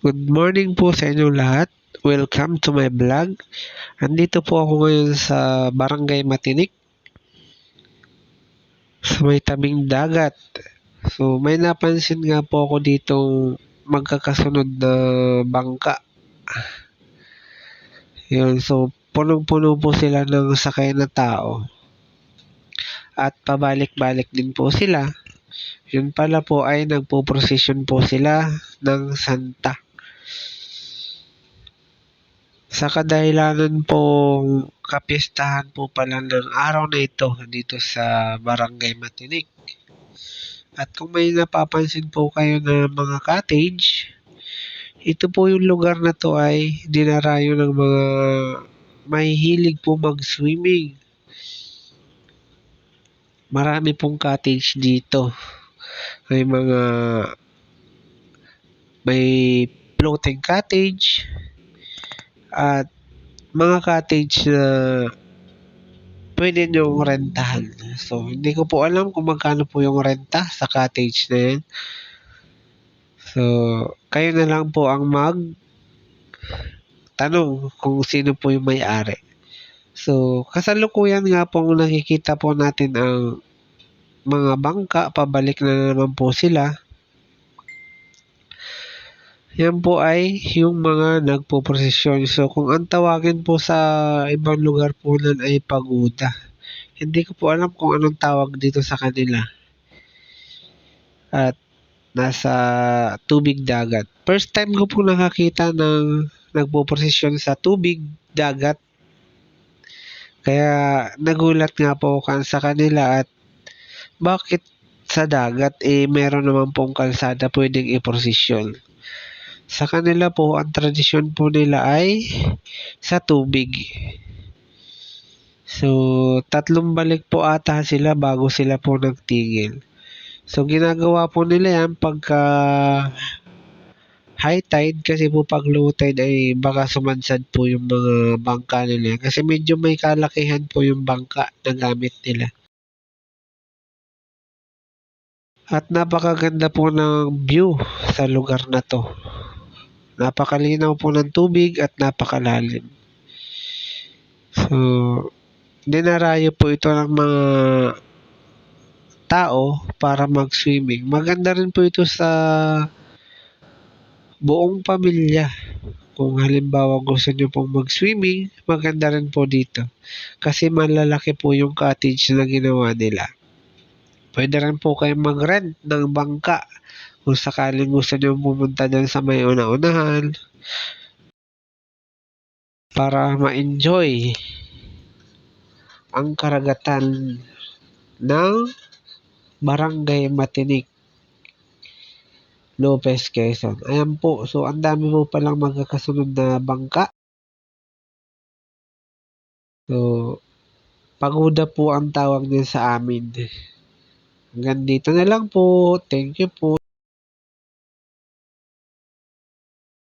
Good morning po sa inyo lahat. Welcome to my vlog. Andito po ako ngayon sa Barangay Matinik. Sa may tabing dagat. So may napansin nga po ako ditong magkakasunod na bangka. Yun, so punong-puno po sila ng sakay na tao. At pabalik-balik din po sila. Yun pala po ay nagpo-procession po sila ng Santa. Sa kadahilanan pong kapistahan po pala ng araw na ito dito sa Barangay Matinik. At kung may napapansin po kayo na mga cottage, ito po yung lugar na to ay dinarayo ng mga may hilig po mag-swimming. Marami pong cottage dito. May mga may floating cottage at mga cottage na pwede nyong rentahan. So, hindi ko po alam kung magkano po yung renta sa cottage na yan. So, kayo na lang po ang mag tanong kung sino po yung may-ari. So, kasalukuyan nga pong nakikita po natin ang mga bangka, pabalik na naman po sila. Yan po ay yung mga nagpo-prosesyon. So, kung ang tawagin po sa ibang lugar po nun ay pagoda. Hindi ko po alam kung anong tawag dito sa kanila. At nasa tubig dagat. First time ko po nakakita ng nagpo-prosesyon sa tubig dagat. Kaya nagulat nga po ako sa kanila at bakit sa dagat eh meron naman pong kalsada pwedeng iprosesyon. Sa kanila po, ang tradisyon po nila ay sa tubig. So, tatlong balik po ata sila bago sila po nagtigil. So, ginagawa po nila yan pagka high tide kasi po pag low tide ay baka sumansad po yung mga bangka nila. Kasi medyo may kalakihan po yung bangka na gamit nila. At napakaganda po ng view sa lugar na to. Napakalinaw po ng tubig at napakalalim. So, dinarayo po ito ng mga tao para mag-swimming. Maganda rin po ito sa buong pamilya. Kung halimbawa gusto nyo pong mag-swimming, maganda rin po dito. Kasi malalaki po yung cottage na ginawa nila. Pwede rin po kayo mag-rent ng bangka kung sakaling gusto nyo pumunta dyan sa may una-unahan para ma-enjoy ang karagatan ng Barangay Matinik, Lopez, Quezon. Ayan po. So, ang dami po palang magkakasunod na bangka. So, pagoda po ang tawag niya sa amin. Hanggang dito na lang po. Thank you po.